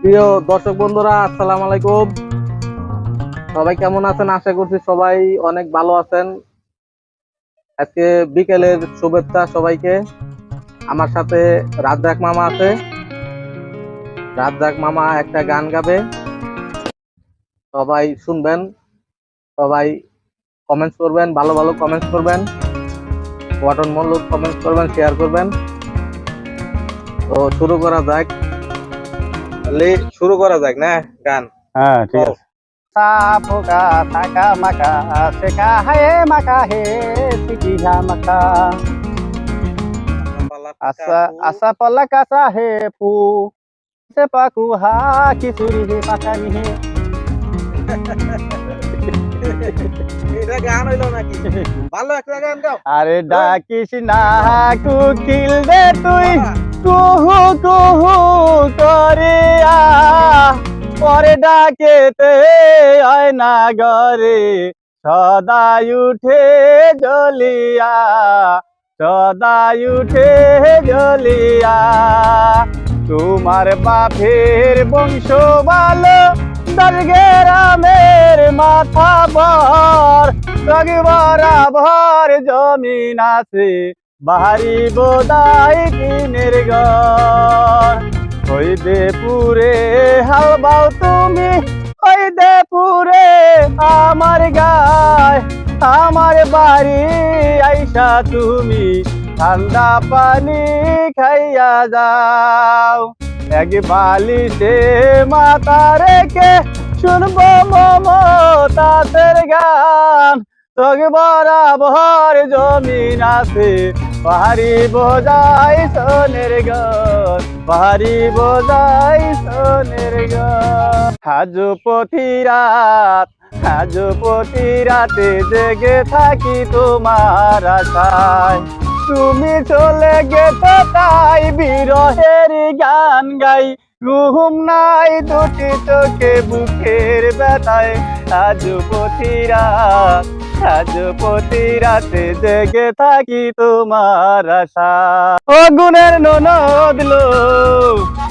প্রিয় দর্শক বন্ধুরা, আসসালামু আলাইকুম। সবাই কেমন আছেন? আশা করছি সবাই অনেক ভালো আছেন। আজকে বিকেলের শুভেচ্ছা সবাইকে। আমার সাথে রাজ্জাক মামা আছে। রাজ্জাক মামা একটা গান গাবে। সবাই শুনবেন, সবাই কমেন্টস করবেন, ভালো ভালো কমেন্টস করবেন ওয়াটন মূল্য কমেন্টস করবেন শেয়ার করবেন। তো শুরু করা যাক। তাহলে শুরু করা যাক না? গান। হ্যাঁ ঠিক আছে। সাপোকা থাকা মাকা সেকা হায়ে মাকা হে সিকিহা মাকা pu sepaku ha kisuri he makani he এটা গান হইল নাকি? ভালো একটা আরে ডাকিস না কুকিল দে তুই। কুহু কুহু পরে ডাকেতে আয় না গরে সদাই উঠে জলিয়া সদাই উঠে জলিয়া তোমার বাপের বংশ ভালো দরগেরামের মাথা বর। রগ ভর জমিন আছে, বাহারি বোদাই টিনের ঘর। দেপুরে, হাল বাও তুমি। ওই দেপুরে, আমার গায়, আমার বাড়ি আইসা তুমি। ঠান্ডা পানি খাইয়া যাও। এক বালিশে মাথা রেখে শুনব মমতাতের গান। তোগ বরাবর জমিন আছে পাহাড়ি বোঝাই সোনের গন পাহাড়ি বোঝাই সোনের গন। আজ প্রতি রাত আজ প্রতি রাতে জেগে থাকি তোমার আশায়। তুমি চলে গেছো তাই বিরহের গান গাই। ঘুম নাই দুটি চোখে বুকের ব্যথায়। আজ প্রতি রাত আজ প্রতি রাতে জেগে থাকি তোমার আশা। ও গুণের ননদ লো,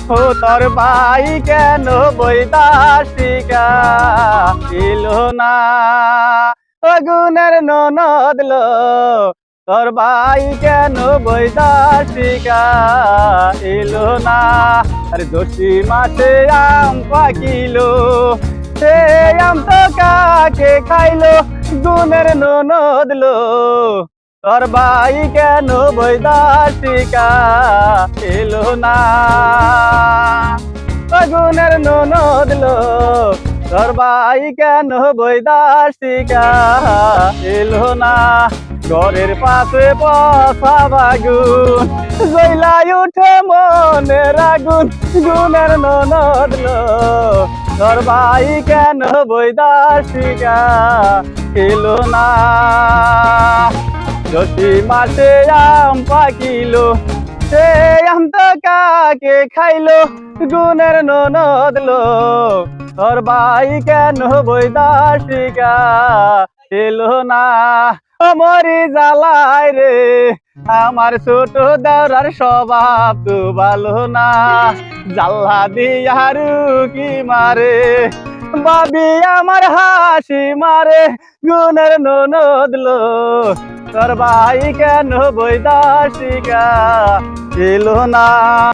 ও তোর ভাই কেন বৈদাসিকা? এলো না। ও গুণের ননদ লো, তোর ভাই কেন বৈদাসিকা? এলো না। আরে দোষী মাসে আম পাকিলো, সে আম তো কাকে খাইলো? গুণের ননদ লো। তোর ভাই কেন বৈদাসিকা? এলো না। আগুনের ননদ লো। তোর ভাই কেন বৈদাসিকা? এলো না। ঘরের পাশে বসা বাগুন। জইলাই উঠে মনের আগুন। গুনের ননদ লো। তোর ভাই কেন বৈদাসিকা? এলো না। দশি মাসে আম পাকিলো, সে আম তো কাকে খাইলো? গুনের ননদ লো তোর ভাই কেন বৈদাসিকা? এলো না। মরি জ্বালায় রে। আমার ছোট দেওরার স্বভাব তো ভালো না। জাল্লা দিয়ারু কি মারে। বাবি আমার হাসি মারে গুনের ননদ লো। তোর ভাই কেন বৈদাসিকা? এলো না।